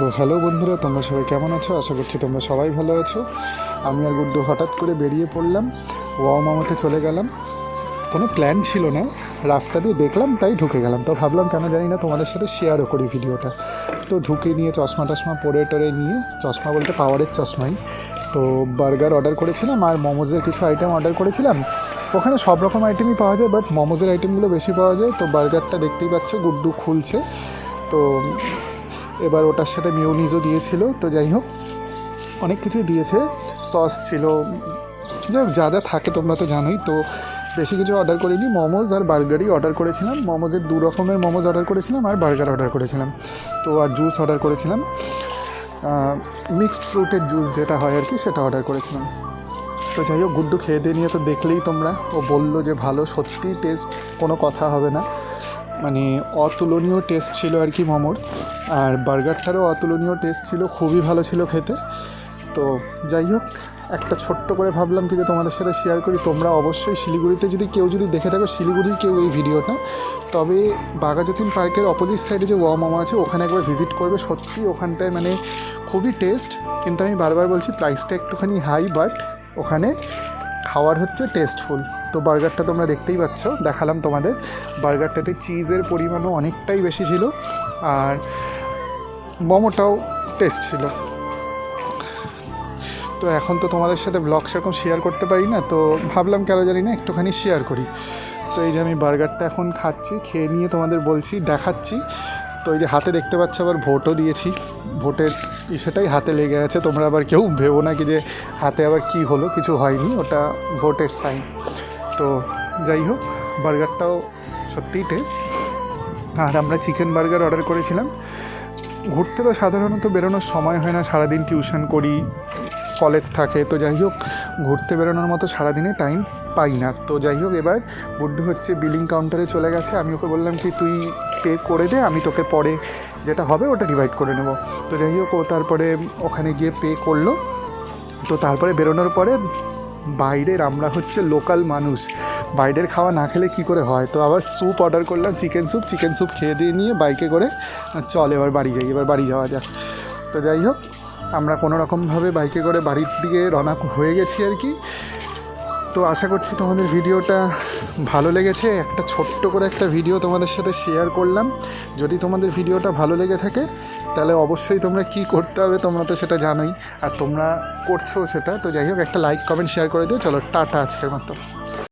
তো হ্যালো বন্ধুরা, তোমরা সবাই কেমন আছো? আশা করছি তোমরা সবাই ভালো আছো। আমি আর গুড্ডু হঠাৎ করে বেরিয়ে পড়লাম, ওয়াও মামাতে চলে গেলাম। কোনো প্ল্যান ছিল না, রাস্তা দিয়ে দেখলাম, তাই ঢুকে গেলাম। তো ভাবলাম কেন জানি না তোমাদের সাথে শেয়ারও করি ভিডিওটা। তো ঢুকে নিয়ে চশমা টশমা পরে টরে নিয়ে, চশমা বলতে পাওয়ারের চশমাই। তো বার্গার অর্ডার করেছিলাম আর মোমোজের কিছু আইটেম অর্ডার করেছিলাম। ওখানে সব রকম আইটেমই পাওয়া যায় বাট মোমোজের আইটেমগুলো বেশি পাওয়া যায়। তো বার্গারটা দেখতেই পাচ্ছ, গুড্ডু খুলছে। তো এবার ওটার সাথে মিউনিজও দিয়েছিল, তো যাই হোক, অনেক কিছুই দিয়েছে। সস ছিল, যা যা থাকে তোমরা তো জানোই, তো বেশি কিছু অর্ডার করিনি। মোমোজ আর বার্গারই অর্ডার করেছিলাম। মোমোজের দু রকমের মোমোজ অর্ডার করেছিলাম আর বার্গার অর্ডার করেছিলাম। তো আর জুস অর্ডার করেছিলাম। মিক্সড ফ্রুটের জুস যেটা হয় আর কি, সেটা অর্ডার করেছিলাম। তো যাই হোক, গুড্ডু খেয়ে দিয়ে নিয়ে তো দেখলেই তোমরা। ও বলল যে ভালো সত্যি টেস্ট কোনো কথা হবে না। মানে অতুলনীয় টেস্ট ছিল আর কি মোমোর। আর বার্গারটারও অতুলনীয় টেস্ট ছিল, খুবই ভালো ছিল খেতে। তো যাই হোক, একটা ছোট্ট করে ভাবলাম কি যে তোমাদের সাথে শেয়ার করি। তোমরা অবশ্যই শিলিগুড়িতে যদি কেউ যদি দেখে থাকো, শিলিগুড়ির কেউ এই ভিডিওটা, তবে বাঘাযতীন পার্কের অপোজিট সাইডে যে ওয়া মামা আছে, ওখানে একবার ভিজিট করবে। সত্যি ওখানটায় মানে খুবই টেস্ট কিন্তু আমি বারবার বলছি প্রাইসটা একটুখানি হাই বাট ওখানে খাওয়ার হচ্ছে টেস্টফুল তো বার্গারটা তোমরা দেখতেই পাচ্ছ, দেখালাম তোমাদের। বার্গারটাতে চিজের পরিমাণও অনেকটাই বেশি ছিল, আর মোমোটাও টেস্ট ছিল। তো এখন তো তোমাদের সাথে ব্লগ সেরকম শেয়ার করতে পারি না, তো ভাবলাম কেন জানি না একটুখানি শেয়ার করি। তো এই যে আমি বার্গারটা এখন খাচ্ছি, খেয়ে নিয়ে তোমাদের বলছি, দেখাচ্ছি। তো এই যে হাতে দেখতে পাচ্ছ, আবার ভোটও দিয়েছি। ভোটের সেটাই হাতে লেগে আছে। তোমরা আবার কেউ ভেবো না কি যে হাতে আবার কি হলো, কিছু হয়নি, ওটা ভোটের সাইন তো যাই হোক, বার্গারটাও সত্যিই টেস্ট আর আমরা চিকেন বার্গার অর্ডার করেছিলাম। ঘুরতে তো সাধারণত বেরোনোর সময় হয় না, সারাদিন টিউশন করি। কলেজ থাকে। তো যাই হোক, ঘুরতে বেরোনোর মতো সারাদিনে টাইম পাই না। তো যাই হোক, এবার বুড্ডু হচ্ছে বিলিং কাউন্টারে চলে গেছে। আমি ওকে বললাম কি, তুই পে করে দে, আমি তোকে পরে যেটা হবে ওটা ডিভাইড করে নেব। তো যাই হোক, ও তারপরে ওখানে গিয়ে পে করল। তো তারপরে বেরোনোর পরে বাইরের আমরা হচ্ছে লোকাল মানুষ। বাইরের খাওয়া না খেলে কি করে হয়? তো আবার স্যুপ অর্ডার করলাম চিকেন স্যুপ চিকেন স্যুপ খেয়ে দিয়ে নিয়ে বাইকে করে, চল এবার বাড়ি যাই, এবার বাড়ি যাওয়া যাক। তো যাই হোক আমরা কোনো রকমভাবে বাইকে করে বাড়ির দিকে রওনা হয়ে গেছি আর কি। তো আশা করছি তোমাদের ভিডিওটা ভালো লেগেছে। একটা ছোট্ট করে একটা ভিডিও তোমাদের সাথে শেয়ার করলাম। যদি তোমাদের ভিডিওটা ভালো লেগে থাকে, তাহলে অবশ্যই তোমরা কি করতে হবে তোমরা তো সেটা জানোই। আর তোমরা করছ সেটা, তো যাই হোক, একটা লাইক কমেন্ট শেয়ার করে দিও। চলো, টাটা আজকের মতো।